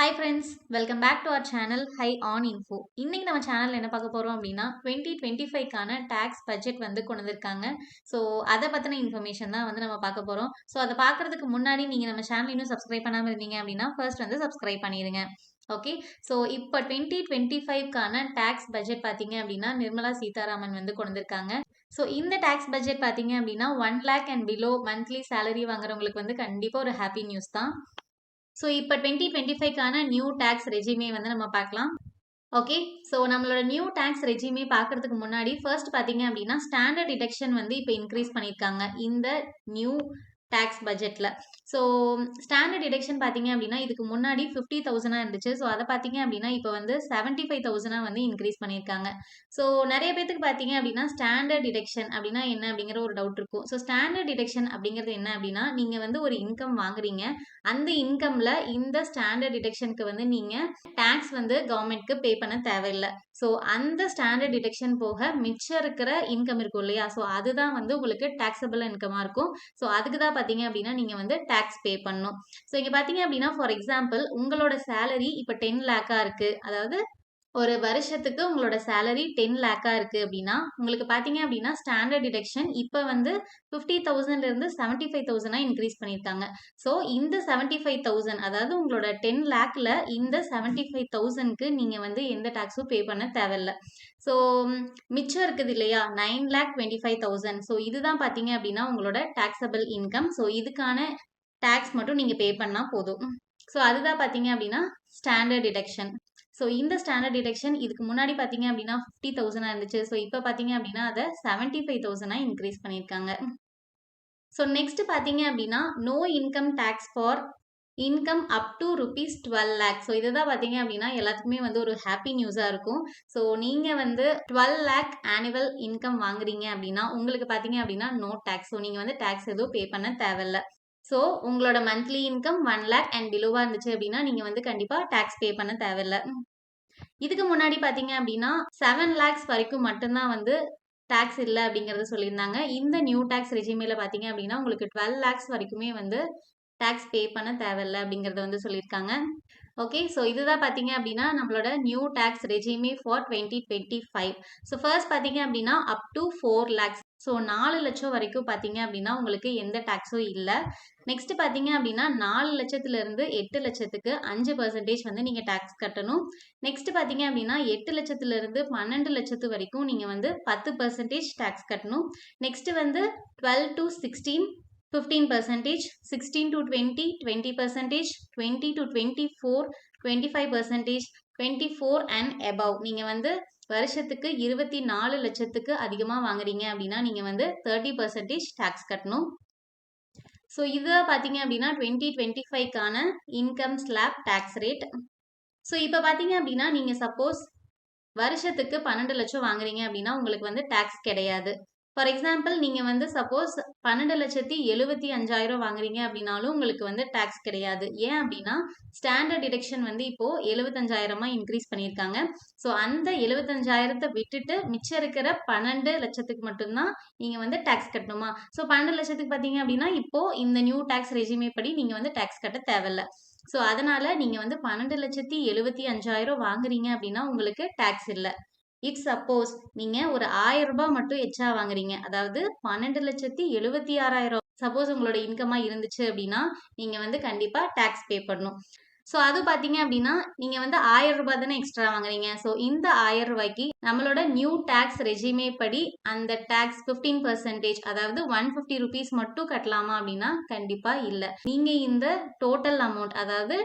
Hi friends welcome back to our channel hi on info இன்றைக்கி நம்ம channel என்ன பார்க்க போகிறோம் அப்படின்னா டுவெண்ட்டி டுவெண்ட்டி ஃபைவ்க்கான டேக்ஸ் பட்ஜெட் வந்து கொண்டு வந்திருக்காங்க ஸோ அதை பற்றின இன்ஃபர்மேஷன் தான் வந்து நம்ம பார்க்க போகிறோம் ஸோ அதை பார்க்கறதுக்கு முன்னாடி நீங்கள் நம்ம சேனல் இன்னும் சப்ஸ்கிரைப் பண்ணாமல் இருந்தீங்க அப்படின்னா ஃபர்ஸ்ட் வந்து சப்ஸ்கிரைப் பண்ணிடுங்க. ஓகே ஸோ இப்போ டுவெண்ட்டி டுவெண்ட்டி ஃபைவ்க்கான டேக்ஸ் பட்ஜெட் பார்த்தீங்க அப்படின்னா நிர்மலா சீதாராமன் வந்து கொண்டு வந்திருக்காங்க ஸோ இந்த டேக்ஸ் பட்ஜெட் பார்த்தீங்க அப்படின்னா one lakh and below monthly salary வாங்குறவங்களுக்கு வந்து கண்டிப்பாக ஒரு ஹாப்பி நியூஸ் தான். ஸோ இப்போ டுவெண்ட்டி டுவெண்ட்டி ஃபைவ்க்கான நியூ டேக்ஸ் ரெஜிமே வந்து நம்ம பார்க்கலாம். ஓகே ஸோ நம்மளோட நியூ டேக்ஸ் ரெஜிமே பார்க்கறதுக்கு முன்னாடி ஃபர்ஸ்ட் பார்த்தீங்க அப்படின்னா ஸ்டாண்டர்ட் டிடெக்ஷன் வந்து இப்போ இன்க்ரீஸ் பண்ணியிருக்காங்க. இந்த நியூ டேக்ஸ் பட்ஜெட்டில் ஸோ ஸ்டாண்டர்ட் டிடக்ஷன் பார்த்தீங்க அப்படின்னா இதுக்கு முன்னாடி ஃபிஃப்டி தௌசண்டாக இருந்துச்சு. ஸோ அதை பார்த்தீங்க அப்படின்னா இப்போ வந்து செவன்ட்டி ஃபைவ் தௌசண்டாக வந்து இன்க்ரீஸ் பண்ணியிருக்காங்க. ஸோ நிறைய பேத்துக்கு பார்த்தீங்க அப்படின்னா ஸ்டாண்டர்ட் டிடக்ஷன் அப்படின்னா என்ன அப்படிங்கிற ஒரு டவுட் இருக்கும். ஸோ ஸ்டாண்டர்ட் டிடக்ஷன் அப்படிங்கிறது என்ன அப்படின்னா நீங்கள் வந்து ஒரு இன்கம் வாங்குறீங்க. அந்த இன்கம்ல இந்த ஸ்டாண்டர்ட் டிடக்ஷனுக்கு வந்து நீங்கள் டேக்ஸ் வந்து கவர்மெண்ட்க்கு பே பண்ண தேவையில்லை. ஸோ அந்த ஸ்டாண்டர்ட் டிடக்ஷன் போக மிச்சம் இருக்கிற இன்கம் இருக்கும் இல்லையா? ஸோ அதுதான் வந்து உங்களுக்கு டேக்ஸபிள் இன்கமாக இருக்கும். ஸோ அதுக்கு தான் பார்த்தீங்க அப்படின்னா நீங்கள் வந்து டேக்ஸ் பே பண்ணணும். ஸோ இங்கே பார்த்தீங்க அப்படின்னா ஃபார் எக்ஸாம்பிள் உங்களோட சேலரி இப்போ டென் லேக்காக இருக்குது அதாவது ஒரு வருஷத்துக்கு உங்களோட சேலரி டென் லேக்காக இருக்குது அப்படின்னா உங்களுக்கு பார்த்தீங்க அப்படின்னா ஸ்டாண்டர்ட் டிடக்ஷன் இப்போ வந்து ஃபிஃப்டி தௌசண்ட்லேருந்து செவன்ட்டி ஃபைவ் தௌசண்டாக இன்க்ரீஸ் பண்ணியிருக்காங்க ஸோ இந்த செவன்ட்டி ஃபைவ் தௌசண்ட் அதாவது உங்களோட டென் லேக்கில் இந்த செவன்ட்டி ஃபைவ் தௌசண்ட்க்கு நீங்கள் வந்து எந்த டேக்ஸும் பே பண்ண தேவையில்ல. ஸோ மிச்சம் இருக்குது இல்லையா? Nine lakh twenty five thousand so இதுதான் பார்த்தீங்க அப்படின்னா உங்களோட டேக்ஸபிள் இன்கம் ஸோ இதுக்கான டேக்ஸ் மட்டும் நீங்கள் பே பண்ணால் போதும். ஸோ அதுதான் பார்த்தீங்க அப்படின்னா ஸ்டாண்டர்ட் டிடக்ஷன் ஸோ இந்த ஸ்டாண்டர்ட் டிடெக்ஷன் இதுக்கு முன்னாடி பார்த்தீங்க அப்படின்னா ஃபிஃப்டி தௌசண்டாக இருந்துச்சு. ஸோ இப்போ பார்த்தீங்க அப்படின்னா அதை செவன்ட்டி ஃபைவ் தௌசண்டாக இன்க்ரீஸ் பண்ணியிருக்காங்க. ஸோ நெக்ஸ்ட் பார்த்தீங்க அப்படின்னா no income tax for income up to rupees twelve lakh so இதுதான் பார்த்தீங்க அப்படின்னா எல்லாத்துக்குமே வந்து ஒரு ஹாப்பி நியூஸாக இருக்கும். ஸோ நீங்கள் வந்து டுவெல் லேக் ஆனுவல் இன்கம் வாங்குறீங்க அப்படின்னா உங்களுக்கு பார்த்தீங்க அப்படின்னா நோ டேக்ஸ் ஸோ நீங்கள் வந்து டேக்ஸ் எதுவும் பே பண்ண தேவையில்ல. ஸோ உங்களோட monthly income one lakh and பிலோவாக இருந்துச்சு அப்படின்னா நீங்கள் வந்து கண்டிப்பாக டேக்ஸ் பே பண்ண தேவையில்ல. இதுக்கு முன்னாடி பார்த்தீங்க அப்படின்னா செவன் லேக்ஸ் வரைக்கும் மட்டும்தான் வந்து டேக்ஸ் இல்லை அப்படிங்கிறத சொல்லியிருந்தாங்க. இந்த நியூ டேக்ஸ் ரெஜிமேல பார்த்தீங்க அப்படின்னா உங்களுக்கு டுவெல் லேக்ஸ் வரைக்குமே வந்து டேக்ஸ் பே பண்ண தேவையில்ல அப்படிங்கிறத வந்து சொல்லியிருக்காங்க. ஓகே ஸோ இதுதான் பார்த்தீங்க அப்படின்னா நம்மளோட new tax regime for twenty twenty five so first பார்த்தீங்க அப்படின்னா up to four lakhs so நாலு லட்சம் வரைக்கும் பார்த்தீங்க அப்படின்னா உங்களுக்கு எந்த டேக்ஸும் இல்லை. நெக்ஸ்ட் பார்த்தீங்க அப்படின்னா நாலு லட்சத்துலேருந்து எட்டு லட்சத்துக்கு அஞ்சு பர்சன்டேஜ் வந்து நீங்கள் டேக்ஸ் கட்டணும். நெக்ஸ்ட் பார்த்தீங்க அப்படின்னா எட்டு லட்சத்துலேருந்து பன்னெண்டு லட்சத்து வரைக்கும் நீங்கள் வந்து பத்து பர்சன்டேஜ் டேக்ஸ் கட்டணும். நெக்ஸ்ட் வந்து twelve to sixteen fifteen percentage sixteen to twenty twenty percentage twenty to twenty four twenty five percentage twenty four and above நீங்கள் வந்து வருஷத்துக்கு இருபத்தி நாலு லட்சத்துக்கு அதிகமாக வாங்குறீங்க அப்படின்னா நீங்கள் வந்து தேர்ட்டி பர்சன்டேஜ் டேக்ஸ் கட்டணும். ஸோ இதை பார்த்தீங்க அப்படின்னா twenty twenty ஃபைவ்க்கான income slab tax rate so இப்போ பார்த்தீங்க அப்படின்னா நீங்கள் சப்போஸ் வருஷத்துக்கு பன்னெண்டு லட்சம் வாங்குறீங்க அப்படின்னா உங்களுக்கு வந்து டேக்ஸ் கிடையாது. ஃபார் எக்ஸாம்பிள் நீங்கள் வந்து சப்போஸ் பன்னெண்டு லட்சத்தி எழுபத்தி அஞ்சாயிரம் வாங்குறீங்க அப்படின்னாலும் உங்களுக்கு வந்து டேக்ஸ் கிடையாது. ஏன் அப்படின்னா ஸ்டாண்டர்ட் டிடக்ஷன் வந்து இப்போது எழுபத்தஞ்சாயிரமா இன்க்ரீஸ் பண்ணியிருக்காங்க. ஸோ அந்த எழுபத்தஞ்சாயிரத்தை விட்டுட்டு மிச்சம் இருக்கிற பன்னெண்டு லட்சத்துக்கு மட்டும்தான் நீங்கள் வந்து டேக்ஸ் கட்டணுமா? ஸோ பன்னெண்டு லட்சத்துக்கு பார்த்தீங்க அப்படின்னா இப்போது இந்த நியூ டேக்ஸ் ரெஜிமே படி நீங்கள் வந்து டேக்ஸ் கட்ட தேவையில்ல. ஸோ அதனால நீங்கள் வந்து பன்னெண்டு லட்சத்தி எழுபத்தி அஞ்சாயிரம் வாங்குறீங்க அப்படின்னா உங்களுக்கு டேக்ஸ் இல்லை. இட்ஸ் சப்போஸ் நீங்கள் ஒரு ஆயிரம் ரூபாய் மட்டும் எச்சா வாங்குறீங்க. அதாவது பன்னெண்டு லட்சத்தி எழுபத்தி ஆறாயிரம் சப்போஸ் உங்களோட இன்கமாக இருந்துச்சு அப்படின்னா நீங்கள் வந்து கண்டிப்பாக டேக்ஸ் பே பண்ணணும். ஸோ அது பார்த்தீங்க அப்படின்னா நீங்கள் வந்து ஆயிரம் ரூபாய் தானே எக்ஸ்ட்ரா வாங்குறீங்க. ஸோ இந்த ஆயிரம் ரூபாய்க்கு நம்மளோட நியூ டேக்ஸ் ரெஜிமே படி அந்த டேக்ஸ் ஃபிஃப்டீன் பர்சன்டேஜ் அதாவது ஒன் ஃபிஃப்டி ருபீஸ் மட்டும் கட்டலாமா அப்படின்னா கண்டிப்பாக இல்லை. நீங்கள் இந்த டோட்டல் அமௌண்ட் அதாவது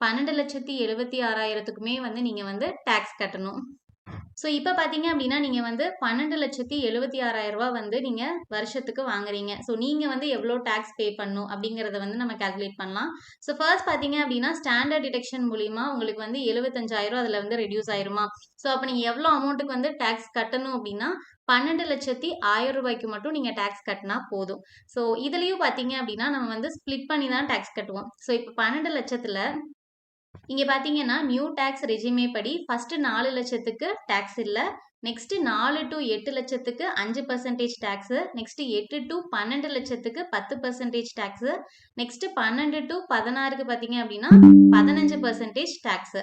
பன்னெண்டு லட்சத்தி எழுபத்தி ஆறாயிரத்துக்குமே வந்து நீங்கள் வந்து டேக்ஸ் கட்டணும். ஸோ இப்போ பார்த்தீங்க அப்படின்னா நீங்கள் வந்து பன்னெண்டு லட்சத்தி எழுபத்தி ஆறாயிரம் ரூபா வந்து நீங்கள் வருஷத்துக்கு வாங்குறீங்க. ஸோ நீங்கள் வந்து எவ்வளோ டேக்ஸ் பே பண்ணும் அப்படிங்கிறத வந்து நம்ம கால்குலேட் பண்ணலாம். ஸோ ஃபர்ஸ்ட் பார்த்தீங்க அப்படின்னா ஸ்டாண்டர்ட் டிடக்ஷன் மூலிமா உங்களுக்கு வந்து எழுபத்தஞ்சாயிரம் அதில் வந்து ரெடியூஸ் ஆயிருமா? ஸோ அப்போ நீங்கள் எவ்வளோ அமௌண்ட்டுக்கு வந்து டேக்ஸ் கட்டணும் அப்படின்னா பன்னெண்டு லட்சத்தி ஆயிரம் ரூபாய்க்கு மட்டும் நீங்கள் டேக்ஸ் கட்டினா போதும். ஸோ இதுலேயும் பார்த்தீங்க அப்படின்னா நம்ம வந்து ஸ்ப்ளிட் பண்ணி தான் டேக்ஸ் கட்டுவோம். ஸோ இப்போ பன்னெண்டு லட்சத்தில் இங்கே பார்த்தீங்கன்னா நியூ டேக்ஸ் ரெஜிமே படி ஃபஸ்ட்டு நாலு லட்சத்துக்கு டேக்ஸ் இல்லை நெக்ஸ்ட் நாலு டு எட்டு லட்சத்துக்கு அஞ்சு பர்சன்டேஜ் டேக்ஸு நெக்ஸ்ட் எட்டு டு பன்னெண்டு லட்சத்துக்கு பத்து பர்சன்டேஜ் டேக்ஸு நெக்ஸ்ட் பன்னெண்டு டு பதினாறுக்கு பார்த்தீங்க அப்படின்னா பதினஞ்சு பர்சன்டேஜ் டேக்ஸு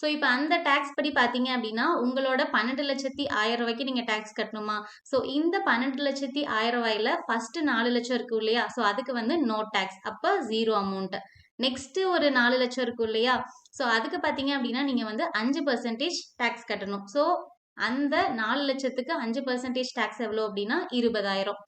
ஸோ இப்போ அந்த டேக்ஸ் படி பார்த்தீங்க அப்படின்னா உங்களோட பன்னெண்டு லட்சத்தி ஆயிரம் ரூபாய்க்கு நீங்கள் டேக்ஸ் கட்டணுமா? ஸோ இந்த பன்னெண்டு லட்சத்தி ஆயிரம் ரூபாயில் ஃபஸ்ட்டு நாலு லட்சம் இருக்கும் இல்லையா? ஸோ அதுக்கு வந்து நோ டேக்ஸ் அப்போ ஜீரோ அமௌண்ட்டு நெக்ஸ்ட் ஒரு நாலு லட்சம் இருக்கும் இல்லையா? ஸோ அதுக்கு பார்த்தீங்க அப்படின்னா நீங்கள் வந்து அஞ்சு பர்சன்டேஜ் டேக்ஸ் கட்டணும். ஸோ அந்த நாலு லட்சத்துக்கு அஞ்சு பர்சன்டேஜ் டேக்ஸ் எவ்வளோ அப்படின்னா இருபதாயிரம்.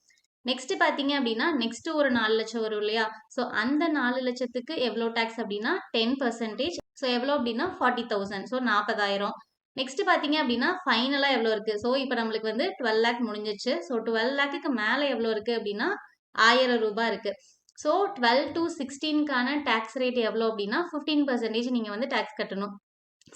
நெக்ஸ்ட் பார்த்தீங்க அப்படின்னா நெக்ஸ்ட் ஒரு நாலு லட்சம் வரும் இல்லையா? ஸோ அந்த நாலு லட்சத்துக்கு எவ்வளோ டேக்ஸ் அப்படின்னா டென் பர்சன்டேஜ் ஸோ எவ்வளோ அப்படின்னா ஃபார்ட்டி தௌசண்ட் ஸோ நாற்பதாயிரம் நெக்ஸ்ட் பார்த்தீங்க அப்படின்னா ஃபைனலாக எவ்வளோ இருக்குது ஸோ இப்போ நம்மளுக்கு வந்து டுவெல் லேக் முடிஞ்சிச்சு. ஸோ டுவெல் லேக்குக்கு மேலே எவ்வளோ இருக்குது அப்படின்னா ஆயிரம் ரூபாய் இருக்குது ஸோ டுவெல் டு சிக்ஸ்டீனுக்கான டேக்ஸ் ரேட் எவ்வளோ அப்படின்னா ஃபிஃப்டீன் பர்சன்டேஜ் நீங்கள் வந்து டேக்ஸ் கட்டணும்.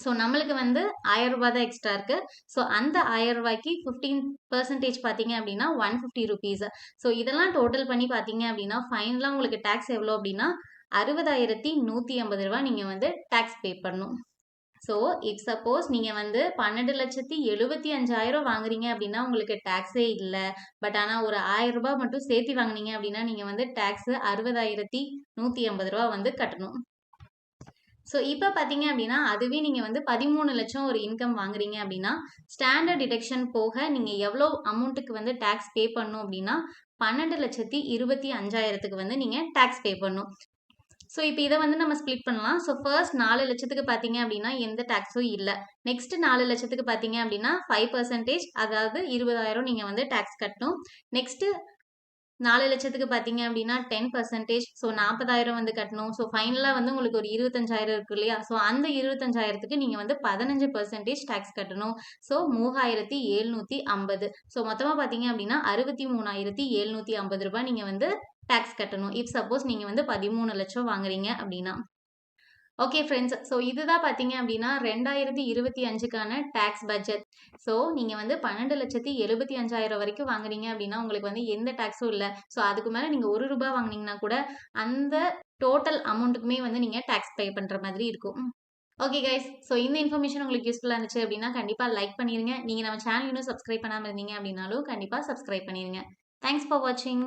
ஸோ நம்மளுக்கு வந்து ஆயிரம் ரூபாய் தான் எக்ஸ்ட்ரா இருக்குது ஸோ அந்த ஆயிரம் ரூபாய்க்கு ஃபிஃப்டீன் பர்சன்டேஜ் பார்த்தீங்க அப்படின்னா ஒன் ஃபிஃப்டி ருபீஸ் ஸோ இதெல்லாம் டோட்டல் பண்ணி பார்த்தீங்க அப்படின்னா ஃபைனலாக உங்களுக்கு டேக்ஸ் எவ்வளோ அப்படின்னா அறுபதாயிரத்தி நூற்றி ஐம்பது ரூபா நீங்கள் வந்து டேக்ஸ் பே பண்ணணும். ஸோ இஃப் சப்போஸ் நீங்கள் வந்து பன்னெண்டு லட்சத்தி எழுபத்தி அஞ்சாயிரம் வாங்குறீங்க அப்படின்னா உங்களுக்கு டேக்ஸே இல்லை. பட் ஆனால் ஒரு ஆயிரம் ரூபாய் மட்டும் சேர்த்து வாங்குனீங்க அப்படின்னா நீங்கள் வந்து டேக்ஸு அறுபதாயிரத்தி நூற்றி ஐம்பது ரூபா வந்து கட்டணும். ஸோ இப்போ பார்த்தீங்க அப்படின்னா அதுவே நீங்கள் வந்து பதிமூணு லட்சம் ஒரு இன்கம் வாங்குறீங்க அப்படின்னா ஸ்டாண்டர்ட் டிடெக்ஷன் போக நீங்கள் எவ்வளோ அமௌண்ட்டுக்கு வந்து டேக்ஸ் பே பண்ணணும் அப்படின்னா பன்னெண்டு லட்சத்தி இருபத்தி அஞ்சாயிரத்துக்கு வந்து நீங்கள் டேக்ஸ் பே பண்ணணும். ஸோ இப்போ இதை வந்து நம்ம ஸ்பிளிட் பண்ணலாம். ஸோ ஃபர்ஸ்ட் நாலு லட்சத்துக்கு பார்த்தீங்க அப்படின்னா எந்த டேக்ஸும் இல்லை. நெக்ஸ்ட் நாலு லட்சத்துக்கு பார்த்தீங்க அப்படின்னா ஃபைவ் பர்சன்டேஜ் அதாவது இருபதாயிரம் நீங்கள் வந்து டேக்ஸ் கட்டணும். நெக்ஸ்ட்டு நாலு லட்சத்துக்கு பார்த்தீங்க அப்படின்னா டென் பர்சன்டேஜ் ஸோ நாற்பதாயிரம் வந்து கட்டணும். ஸோ ஃபைனலாக வந்து உங்களுக்கு ஒரு இருபத்தஞ்சாயிரம் இருக்கு இல்லையா? ஸோ அந்த இருபத்தஞ்சாயிரத்துக்கு நீங்கள் வந்து பதினஞ்சு பர்சன்டேஜ் டேக்ஸ் கட்டணும். ஸோ மூவாயிரத்தி எழுநூற்றி ஐம்பது. ஸோ மொத்தமாக பார்த்தீங்க அப்படின்னா அறுபத்தி மூணாயிரத்தி எழுநூற்றி ஐம்பது ரூபாய் நீங்கள் வந்து டேக்ஸ் கட்டணும். இஃப் சப்போஸ் நீங்கள் வந்து பதிமூணு லட்சம் வாங்குறீங்க அப்படின்னா. ஓகே ஃப்ரெண்ட்ஸ் ஸோ இதுதான் பார்த்தீங்க அப்படின்னா ரெண்டாயிரத்தி இருபத்தி அஞ்சுக்கான டேக்ஸ் பட்ஜெட் ஸோ நீங்கள் வந்து பன்னெண்டு லட்சத்தி எழுபத்தி அஞ்சாயிரம் வரைக்கும் வாங்குறீங்க அப்படின்னா உங்களுக்கு வந்து எந்த டேக்ஸும் இல்லை. ஸோ அதுக்கு மேலே நீங்கள் ஒரு ரூபா வாங்கினீங்கன்னா கூட அந்த டோட்டல் அமௌண்ட்டுக்குமே வந்து நீங்கள் டேக்ஸ் பே பண்ணுற மாதிரி இருக்கும். ஓகே கைஸ் ஸோ இந்த இன்ஃபர்மேஷன் உங்களுக்கு யூஸ்ஃபுல்லாக இருந்துச்சு அப்படின்னா கண்டிப்பாக லைக் பண்ணிடுங்க நீங்கள் நம்ம சேனல் இன்னும் சப்ஸ்கிரைப் பண்ணாமல் இருந்தீங்க அப்படின்னாலும் கண்டிப்பாக சப்ஸ்கிரைப் பண்ணிடுங்க தேங்க்ஸ் ஃபார் வாட்சிங்